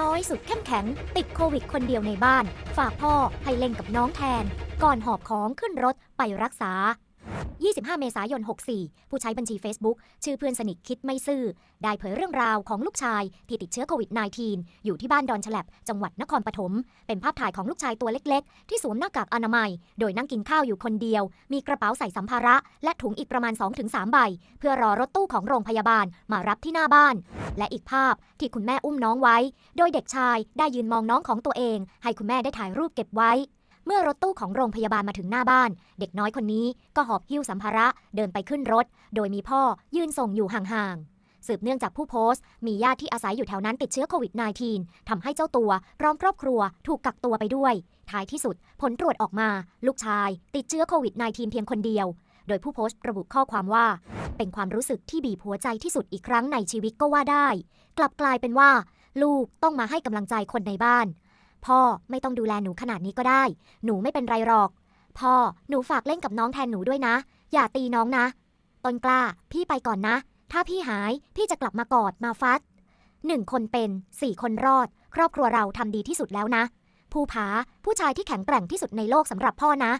น้อยสุดเข้มแข็ง ติดโควิดคนเดียวในบ้าน ฝากพ่อให้เล่นกับน้องแทน ก่อนหอบของขึ้นรถไปรักษา 25 เมษายน 64 ผู้ใช้บัญชี Facebook ชื่อเพื่อนสนิทคิดไม่ซื่อ ได้เผยเรื่องราวของลูกชายที่ติดเชื้อโควิด -19 อยู่ที่บ้านดอนฉลับ จังหวัดนครปฐม เป็นภาพถ่ายของลูกชายตัวเล็กๆ ที่สวมหน้ากากอนามัย โดยนั่งกินข้าวอยู่คนเดียว มีกระเป๋าใส่สัมภาระ และถุงอีกประมาณ 2-3 ใบ เพื่อรอรถตู้ของโรงพยาบาลมารับที่หน้าบ้าน และอีกภาพที่คุณแม่อุ้มน้องไว้ โดยเด็กชายได้ยืนมองน้องของตัวเอง ให้คุณแม่ได้ถ่ายรูปเก็บไว้ เมื่อรถตู้ของโรงพยาบาลมาถึงหน้าบ้าน เด็กน้อยคนนี้ก็หอบหิ้วสัมภาระเดินไปขึ้นรถ โดยมีพ่อยืนส่งอยู่ห่างๆ สืบเนื่องจากผู้โพสต์ มีญาติที่อาศัยอยู่แถวนั้นติดเชื้อโควิด -19 ทำให้เจ้าตัวพร้อมครอบครัวถูกกักตัวไปด้วย ท้ายที่สุดผลตรวจออกมา ลูกชาย ติดเชื้อโควิด -19 เพียงคนเดียว โดยผู้โพสต์ระบุข้อความว่า เป็นความรู้สึกที่บีบหัวใจที่สุดอีกครั้งในชีวิตก็ว่าได้ กลับกลายเป็นว่า ลูกต้องมาให้กำลังใจคนในบ้าน พ่อไม่ต้องดูแลหนูขนาดนี้ก็ได้ หนูไม่เป็นไรหรอก พ่อหนูฝากเล่นกับน้องแทนหนูด้วยนะ อย่าตีน้องนะ ต้นกล้า พี่ไปก่อนนะ ถ้าพี่หายพี่จะกลับมากอดมาฟัดหนึ่งคนเป็นสี่คนรอด ครอบครัวเราทำดีที่สุดแล้วนะ ภูผาผู้ชายที่แข็งแกร่งที่สุดในโลกสำหรับพ่อนะ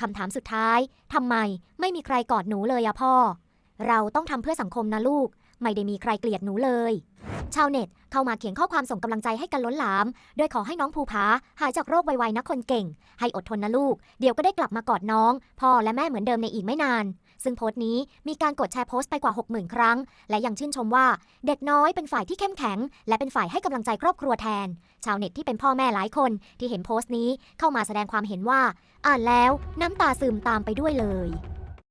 คำถามสุดท้ายทำไมไม่มีใครกอดหนูเลยอะพ่อ เราต้องทำเพื่อสังคมนะลูก ไม่ได้มีใครเกลียดหนูเลย ชาวเน็ตเข้ามาเขียนข้อความส่งกำลังใจให้กันล้นหลาม โดยขอให้น้องภูผาหายจากโรคไวๆนะคนเก่ง ให้อดทนนะลูก เดี๋ยวก็ได้กลับมากอดน้อง พ่อและแม่เหมือนเดิมในอีกไม่นาน ซึ่งโพสต์นี้มีการกดแชร์โพสต์ไปกว่า 60,000 ครั้ง และยังชื่นชมว่า เด็กน้อยเป็นฝ่ายที่เข้มแข็ง และเป็นฝ่ายให้กำลังใจครอบครัวแทน ชาวเน็ตที่เป็นพ่อแม่หลายคนที่เห็นโพสต์นี้เข้ามาแสดงความเห็นว่า อ่านแล้วน้ำตาซึมตามไปด้วยเลย